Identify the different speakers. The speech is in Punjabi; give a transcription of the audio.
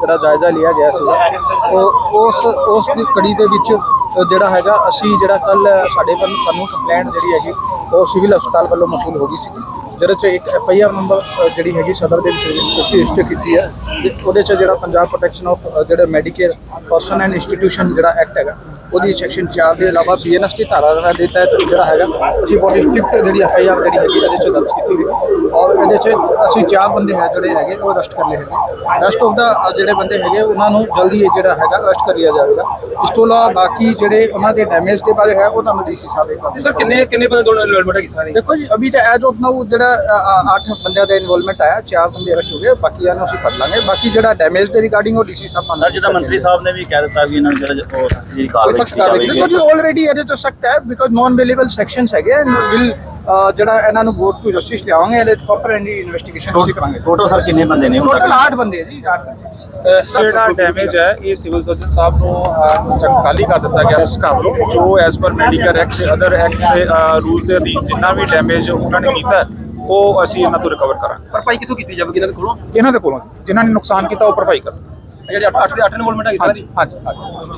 Speaker 1: ਜਿਹੜਾ ਜਾਇਜ਼ਾ ਲਿਆ ਗਿਆ ਸੀ ਉਹ ਉਸ ਉਸ ਦੀ ਕੜੀ ਦੇ ਵਿੱਚ ਜਿਹੜਾ ਹੈਗਾ, ਅਸੀਂ ਜਿਹੜਾ ਕੱਲ ਸਾਡੇ ਵੱਲ ਸਾਨੂੰ ਕੰਪਲੇਂਟ ਜਿਹੜੀ ਹੈਗੀ, ਉਹ ਸਿਵਲ ਹਸਪਤਾਲ ਵੱਲੋਂ ਮਸੂਲ ਹੋ ਗਈ ਸੀ। ਜਿਹਦੇ 'ਚ ਇੱਕ ਐਫ ਆਈ ਆਰ ਨੰਬਰ ਜਿਹੜੀ ਹੈਗੀ ਸਦਰ ਦੇ ਵਿੱਚ ਅਸੀਂ ਰਜਿਸਟਰ ਕੀਤੀ ਹੈ ਤੇ ਉਹਦੇ 'ਚ ਜਿਹੜਾ ਪੰਜਾਬ ਪ੍ਰੋਟੈਕਸ਼ਨ ਆਫ ਜਿਹੜਾ ਮੈਡੀਕੇਅਰ ਪਰਸਨ ਐਂਡ ਇੰਸਟੀਟਿਊਸ਼ਨ ਜਿਹੜਾ ਐਕਟ ਹੈਗਾ, ਉਹਦੀ ਸੈਕਸ਼ਨ 4 ਦੇ ਇਲਾਵਾ ਬੀਐਨਐਸ ਦੀ ਧਾਰਾ ਦੇ ਤਹਿਤ ਜਿਹੜਾ ਹੈਗਾ, ਅਸੀਂ ਬਹੁਤ ਸਟ੍ਰਿਕਟ ਜਿਹੜੀ ਐਫ ਆਈ ਆਰ ਜਿਹੜੀ ਹੈਗੀ, ਇਹਦੇ 'ਚ ਦਰਜ ਕੀਤੀ ਹੋਈ ਔਰ ਇਹਦੇ 'ਚ ਅਸੀਂ ਚਾਰ ਬੰਦੇ ਹੈ ਜਿਹੜੇ ਹੈਗੇ, ਉਹ ਅਰੈਸਟ ਕਰ ਲਏ ਹੈਗੇ। ਰੈਸਟ ਆਫ ਦਾ ਜਿਹੜੇ ਬੰਦੇ ਹੈਗੇ, ਉਹਨਾਂ ਨੂੰ ਜਲਦੀ ਜਿਹੜਾ ਹੈਗਾ ਅਰੈਸਟ ਕਰ ਲਿਆ ਜਾਵੇਗਾ। ਇਸ ਤੋਂ ਇਲਾਵਾ ਬਾਕੀ ਜਿਹੜੇ ਉਹਨਾਂ ਦੇ ਡੈਮੇਜ ਦੇ ਬਾਰੇ ਹੈ ਉਹ ਤੁਹਾਨੂੰ ਡੀਸੀ ਸਾਹਿਬ ਇੱਕ
Speaker 2: ਸਰ ਕਿੰਨੇ ਕਿੰਨੇ ਬੰਦੇ ਦੋਨੋਂ ਇਨਵੋਲਵਮੈਂਟ ਹੈ ਸਾਰੀ?
Speaker 1: ਦੇਖੋ ਜੀ ਅਭੀ ਤਾਂ ਐਜ਼ ਆਫ ਨਾਓ ਜਿਹੜਾ 8 ਬੰਦਿਆਂ ਦਾ ਇਨਵੋਲਵਮੈਂਟ ਆਇਆ ਚਾਰ ਬੰਦੇ ਅਰੈਸਟ ਹੋ ਗਏ ਬਾਕੀਆਂ ਨੂੰ ਅਸੀਂ ਫੜ ਲਾਂਗੇ। ਬਾਕੀ ਜਿਹੜਾ ਡੈਮੇਜ ਦੇ ਰਿਗਾਰਡਿੰਗ ਉਹ ਡੀਸੀ ਸਾਹਿਬ
Speaker 3: ਸਰ ਜਿੱਦਾਂ ਮੰਤਰੀ ਸਾਹਿਬ ਨੇ ਵੀ ਕਹਿ ਦਿੱਤਾ ਵੀ ਇਹਨਾਂ ਨੂੰ ਜਿਹੜਾ ਉਹ ਜਿਹੜੀ ਕਾਰਵਾਈ
Speaker 1: ਦੇਖੋ ਜੀ ਆਲਰੇਡੀ ਇਹਦੇ ਤੋਂ ਸਖਤ ਹੈ ਬਿਕੋਜ਼ ਨਾਨ ਅਵੇਲੇਬਲ ਸੈਕਸ਼ਨਸ ਹੈਗੇ ਵਿਲ ਜਿਹੜਾ ਇਹਨਾਂ ਨੂੰ ਵੋਟ ਟੂ ਜਸਟਿਸ ਲਿਆਵਾਂਗੇ ਇਹਦੇ ਪ੍ਰੋਪਰ ਇਨਵੈਸਟੀਗੇਸ਼ਨ ਅਸੀਂ ਕਰਾਂਗੇ।
Speaker 3: ਟੋਟਲ ਸਰ ਕਿੰਨੇ ਬੰਦੇ ਨੇ
Speaker 1: ਟੋਟਲ
Speaker 3: ਤੱਕ?
Speaker 1: 8 ਬੰਦੇ ਜੀ 8 ਬੰਦੇ।
Speaker 4: ਜਿਹੜਾ ਡੈਮੇਜ ਹੈ। ਇਹ ਸਿਵਲ ਸਰਜਨ ਸਾਹਿਬ ਨੂੰ ਇੰਸਟਰਕਟ ਖਾਲੀ ਕਰ ਦਿੱਤਾ ਗਿਆ ਇਸ ਕੰਮ ਨੂੰ। ਜੋ ਐਸ ਪਰ ਮੈਡੀਕਲ ਐਕਟ ਤੇ ਅਦਰ ਐਕਟ ਦੇ ਰੂਲਸ ਦੇ ਅਧੀਨ ਜਿੰਨਾ ਵੀ ਡੈਮੇਜ ਉਹਨਾਂ ਨੇ ਕੀਤਾ ਉਹ ਅਸੀਂ ਇਹਨਾਂ ਤੋਂ ਰਿਕਵਰ ਕਰਾਂਗੇ।
Speaker 2: ਭਰਪਾਈ ਕਿੱਥੋਂ ਕੀਤੀ ਜਾਵੇਗੀ ਇਹਨਾਂ ਦੇ ਕੋਲੋਂ?
Speaker 4: ਇਹਨਾਂ ਦੇ ਕੋਲੋਂ ਜਿਨ੍ਹਾਂ ਨੇ ਨੁਕਸਾਨ ਕੀਤਾ ਉਹ ਭਰਪਾਈ ਕਰ
Speaker 2: ਜਿਹੜੀ 8 ਦੇ 8 ਇਨਵੋਲਵਮੈਂਟ ਹੈ ਸਾਰੀ?
Speaker 4: ਹਾਂਜੀ ਹਾਂਜੀ।